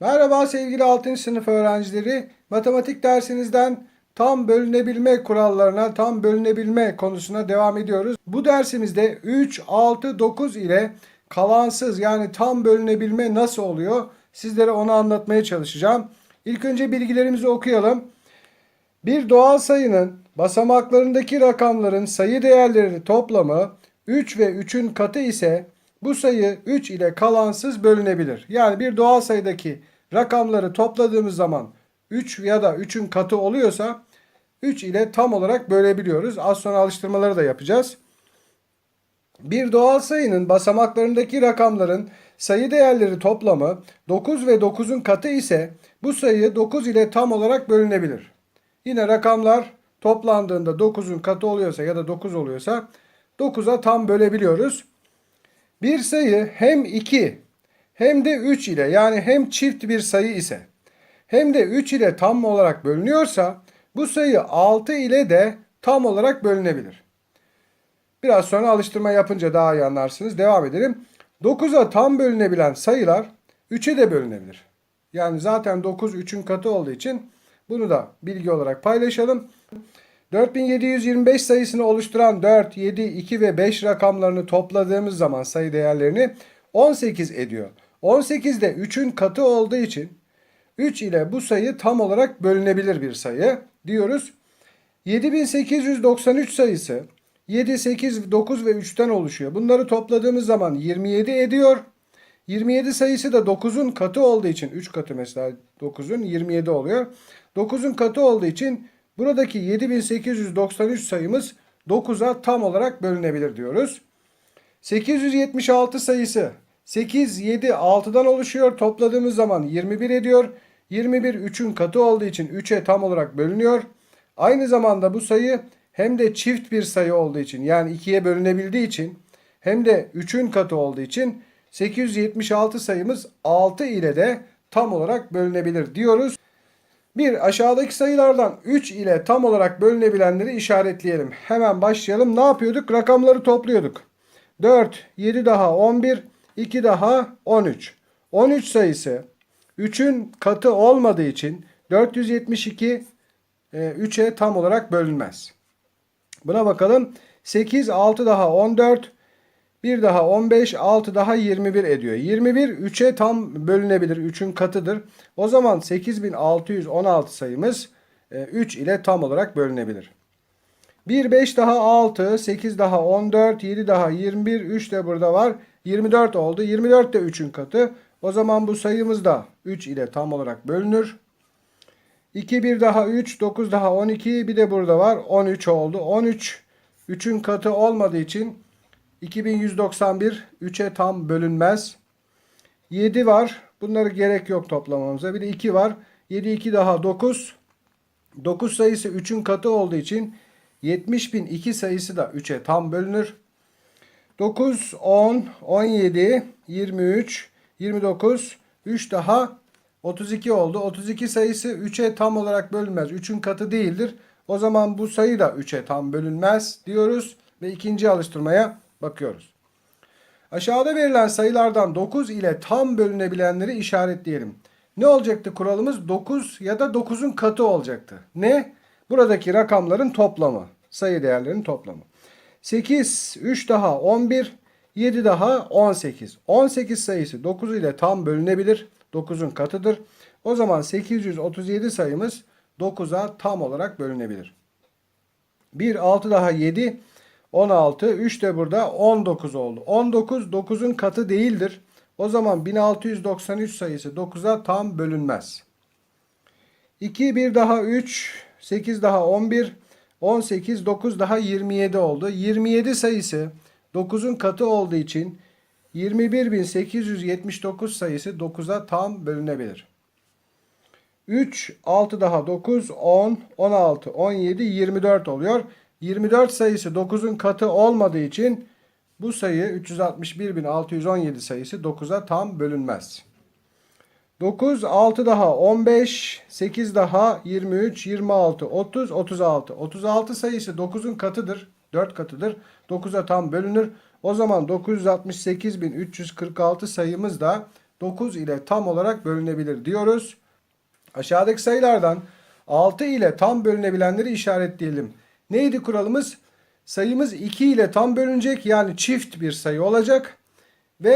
Merhaba sevgili 6. sınıf öğrencileri. Matematik dersinizden tam bölünebilme kurallarına, tam bölünebilme konusuna devam ediyoruz. Bu dersimizde 3, 6, 9 ile kalansız yani tam bölünebilme nasıl oluyor? Sizlere onu anlatmaya çalışacağım. İlk önce bilgilerimizi okuyalım. Bir doğal sayının basamaklarındaki rakamların sayı değerleri toplamı 3 ve 3'ün katı ise bu sayı 3 ile kalansız bölünebilir. Yani bir doğal sayıdaki rakamları topladığımız zaman 3 ya da 3'ün katı oluyorsa 3 ile tam olarak bölebiliyoruz. Az sonra alıştırmaları da yapacağız. Bir doğal sayının basamaklarındaki rakamların sayı değerleri toplamı 9 ve 9'un katı ise bu sayı 9 ile tam olarak bölünebilir. Yine rakamlar toplandığında 9'un katı oluyorsa ya da 9 oluyorsa 9'a tam bölebiliyoruz. Bir sayı hem 2 hem de 3 ile yani hem çift bir sayı ise hem de 3 ile tam olarak bölünüyorsa bu sayı 6 ile de tam olarak bölünebilir. Biraz sonra alıştırma yapınca daha iyi anlarsınız. Devam edelim. 9'a tam bölünebilen sayılar 3'e de bölünebilir. Yani zaten 9 3'ün katı olduğu için bunu da bilgi olarak paylaşalım. 4725 sayısını oluşturan 4, 7, 2 ve 5 rakamlarını topladığımız zaman sayı değerlerini 18 ediyor. 18 de 3'ün katı olduğu için 3 ile bu sayı tam olarak bölünebilir bir sayı diyoruz. 7893 sayısı 7, 8, 9 ve 3'ten oluşuyor. Bunları topladığımız zaman 27 ediyor. 27 sayısı da 9'un katı olduğu için 3 katı mesela 9'un 27 oluyor. 9'un katı olduğu için buradaki 7893 sayımız 9'a tam olarak bölünebilir diyoruz. 876 sayısı 8, 7, 6'dan oluşuyor. Topladığımız zaman 21 ediyor. 21 3'ün katı olduğu için 3'e tam olarak bölünüyor. Aynı zamanda bu sayı hem de çift bir sayı olduğu için yani 2'ye bölünebildiği için hem de 3'ün katı olduğu için 876 sayımız 6 ile de tam olarak bölünebilir diyoruz. Bir aşağıdaki sayılardan 3 ile tam olarak bölünebilenleri işaretleyelim. Hemen başlayalım. Ne yapıyorduk? Rakamları topluyorduk. 4, 7 daha 11, 2 daha 13. 13 sayısı 3'ün katı olmadığı için 472 3'e tam olarak bölünmez. Buna bakalım. 8, 6 daha 14, 1 daha 15, 6 daha 21 ediyor. 21 3'e tam bölünebilir. 3'ün katıdır. O zaman 8616 sayımız 3 ile tam olarak bölünebilir. 1, 5 daha 6, 8 daha 14, 7 daha 21, 3 de burada var. 24 oldu. 24 de 3'ün katı. O zaman bu sayımız da 3 ile tam olarak bölünür. 2, 1 daha 3, 9 daha 12, bir de burada var. 13 oldu. 13, 3'ün katı olmadığı için 2191 3'e tam bölünmez. 7 var. Bunları gerek yok toplamamıza. Bir de 2 var. 7 2 daha 9. 9 sayısı 3'ün katı olduğu için 70.002 sayısı da 3'e tam bölünür. 9, 10, 17, 23, 29, 3 daha 32 oldu. 32 sayısı 3'e tam olarak bölünmez. 3'ün katı değildir. O zaman bu sayı da 3'e tam bölünmez diyoruz. Ve ikinci alıştırmaya bakıyoruz. Aşağıda verilen sayılardan 9 ile tam bölünebilenleri işaretleyelim. Ne olacaktı kuralımız? 9 ya da 9'un katı olacaktı. Ne? Buradaki rakamların toplamı. Sayı değerlerinin toplamı. 8, 3 daha 11, 7 daha 18. 18 sayısı 9 ile tam bölünebilir. 9'un katıdır. O zaman 837 sayımız 9'a tam olarak bölünebilir. 1, 6 daha 7, 16, 3 de burada 19 oldu. 19 9'un katı değildir. O zaman 1693 sayısı 9'a tam bölünmez. 2, 1 daha 3, 8 daha 11, 18, 9 daha 27 oldu. 27 sayısı 9'un katı olduğu için 21879 sayısı 9'a tam bölünebilir. 3, 6 daha 9, 10, 16, 17, 24 oluyor. 24 sayısı 9'un katı olmadığı için bu sayı 361.617 sayısı 9'a tam bölünmez. 9, 6 daha 15, 8 daha 23, 26, 30, 36. 36 sayısı 9'un katıdır. 4 katıdır. 9'a tam bölünür. O zaman 968.346 sayımız da 9 ile tam olarak bölünebilir diyoruz. Aşağıdaki sayılardan 6 ile tam bölünebilenleri işaretleyelim. Neydi kuralımız? Sayımız 2 ile tam bölünecek yani çift bir sayı olacak ve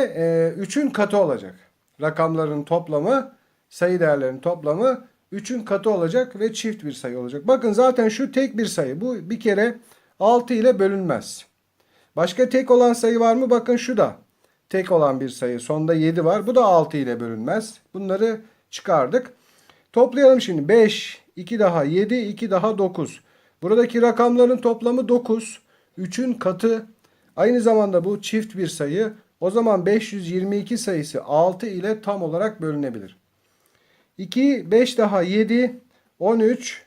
3'ün katı olacak. Rakamların toplamı, sayı değerlerinin toplamı 3'ün katı olacak ve çift bir sayı olacak. Bakın zaten şu tek bir sayı. Bu bir kere 6 ile bölünmez. Başka tek olan sayı var mı? Bakın şu da tek olan bir sayı. Sonda 7 var. Bu da 6 ile bölünmez. Bunları çıkardık. Toplayalım şimdi. 5, 2 daha 7, 2 daha 9. Buradaki rakamların toplamı 9. 3'ün katı. Aynı zamanda bu çift bir sayı. O zaman 522 sayısı 6 ile tam olarak bölünebilir. 2, 5 daha 7, 13,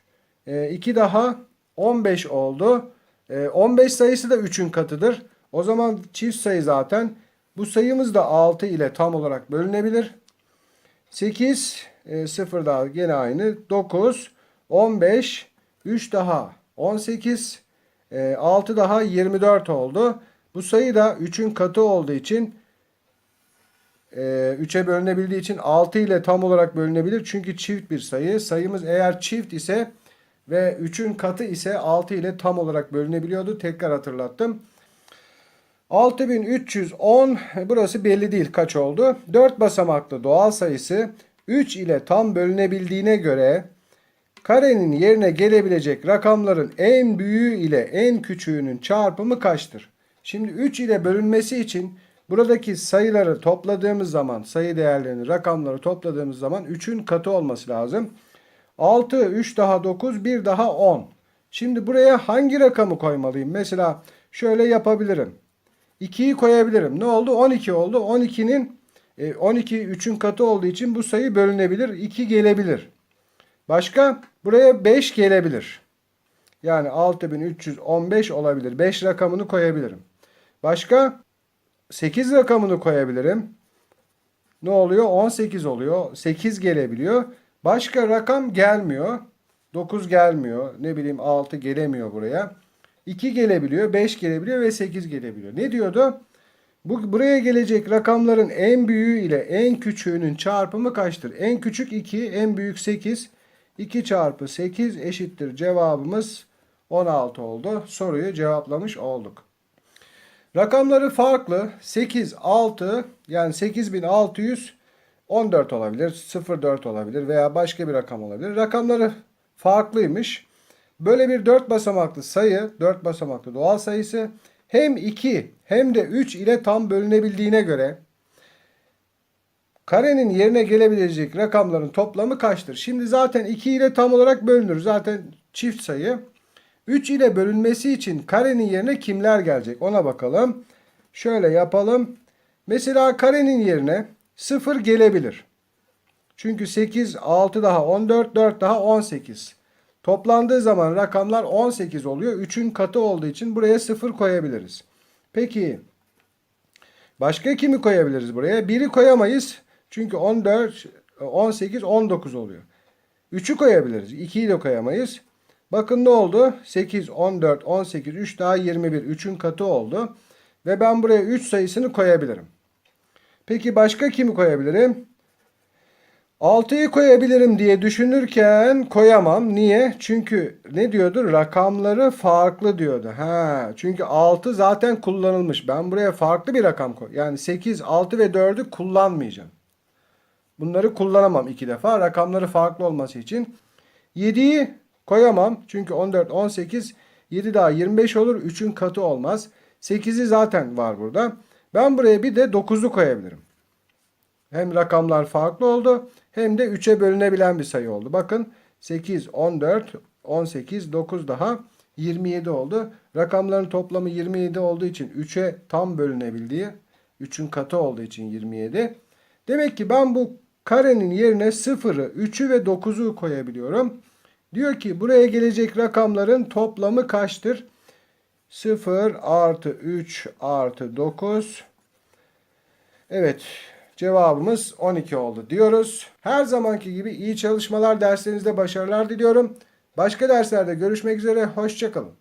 2 daha 15 oldu. E, 15 sayısı da 3'ün katıdır. O zaman çift sayı zaten. Bu sayımız da 6 ile tam olarak bölünebilir. 8, e, 0 daha gene aynı. 9, 15, 3 daha 18, e, 6 daha 24 oldu. Bu sayı da 3'ün katı olduğu için 3'e bölünebildiği için 6 ile tam olarak bölünebilir. Çünkü çift bir sayı. Sayımız eğer çift ise ve 3'ün katı ise 6 ile tam olarak bölünebiliyordu. Tekrar hatırlattım. 6310 burası belli değil kaç oldu. 4 basamaklı doğal sayısı 3 ile tam bölünebildiğine göre karenin yerine gelebilecek rakamların en büyüğü ile en küçüğünün çarpımı kaçtır? Şimdi 3 ile bölünmesi için buradaki sayıları topladığımız zaman sayı değerlerini rakamları topladığımız zaman 3'ün katı olması lazım. 6, 3 daha 9, 1 daha 10. Şimdi buraya hangi rakamı koymalıyım? Mesela şöyle yapabilirim. 2'yi koyabilirim. Ne oldu? 12 oldu. 12'nin 12 3'ün katı olduğu için bu sayı bölünebilir. 2 gelebilir. Başka? Buraya 5 gelebilir. Yani 6315 olabilir. 5 rakamını koyabilirim. Başka? 8 rakamını koyabilirim. Ne oluyor? 18 oluyor. 8 gelebiliyor. Başka rakam gelmiyor. 9 gelmiyor. Ne bileyim 6 gelemiyor buraya. 2 gelebiliyor, 5 gelebiliyor ve 8 gelebiliyor. Ne diyordu? Bu buraya gelecek rakamların en büyüğü ile en küçüğünün çarpımı kaçtır? En küçük 2, en büyük 8. 2 çarpı 8 eşittir. Cevabımız 16 oldu. Soruyu cevaplamış olduk. Rakamları farklı. 8, 6 yani 8614 olabilir. 04 olabilir veya başka bir rakam olabilir. Rakamları farklıymış. Böyle bir 4 basamaklı sayı, 4 basamaklı doğal sayısı hem 2 hem de 3 ile tam bölünebildiğine göre karenin yerine gelebilecek rakamların toplamı kaçtır? Şimdi zaten 2 ile tam olarak bölünür. Zaten çift sayı. 3 ile bölünmesi için karenin yerine kimler gelecek? Ona bakalım. Şöyle yapalım. Mesela karenin yerine 0 gelebilir. Çünkü 8, 6 daha 14, 4 daha 18. Toplandığı zaman rakamlar 18 oluyor. 3'ün katı olduğu için buraya 0 koyabiliriz. Peki başka kimi koyabiliriz buraya? 1'i koyamayız. Çünkü 14, 18, 19 oluyor. 3'ü koyabiliriz. 2'yi de koyamayız. Bakın ne oldu? 8, 14, 18, 3 daha 21. 3'ün katı oldu. Ve ben buraya 3 sayısını koyabilirim. Peki başka kimi koyabilirim? 6'yı koyabilirim diye düşünürken koyamam. Niye? Çünkü ne diyordu? Rakamları farklı diyordu. Ha, çünkü 6 zaten kullanılmış. Ben buraya farklı bir rakam koy. Yani 8, 6 ve 4'ü kullanmayacağım. Bunları kullanamam iki defa. Rakamları farklı olması için. 7'yi koyamam. Çünkü 14, 18, 7 daha 25 olur. 3'ün katı olmaz. 8'i zaten var burada. Ben buraya bir de 9'u koyabilirim. Hem rakamlar farklı oldu hem de 3'e bölünebilen bir sayı oldu. Bakın 8, 14, 18, 9 daha 27 oldu. Rakamların toplamı 27 olduğu için 3'e tam bölünebildiği, 3'ün katı olduğu için 27. Demek ki ben bu karenin yerine 0'ı, 3'ü ve 9'u koyabiliyorum. Diyor ki buraya gelecek rakamların toplamı kaçtır? 0 artı 3 artı 9. Evet cevabımız 12 oldu diyoruz. Her zamanki gibi iyi çalışmalar derslerinizde başarılar diliyorum. Başka derslerde görüşmek üzere. Hoşçakalın.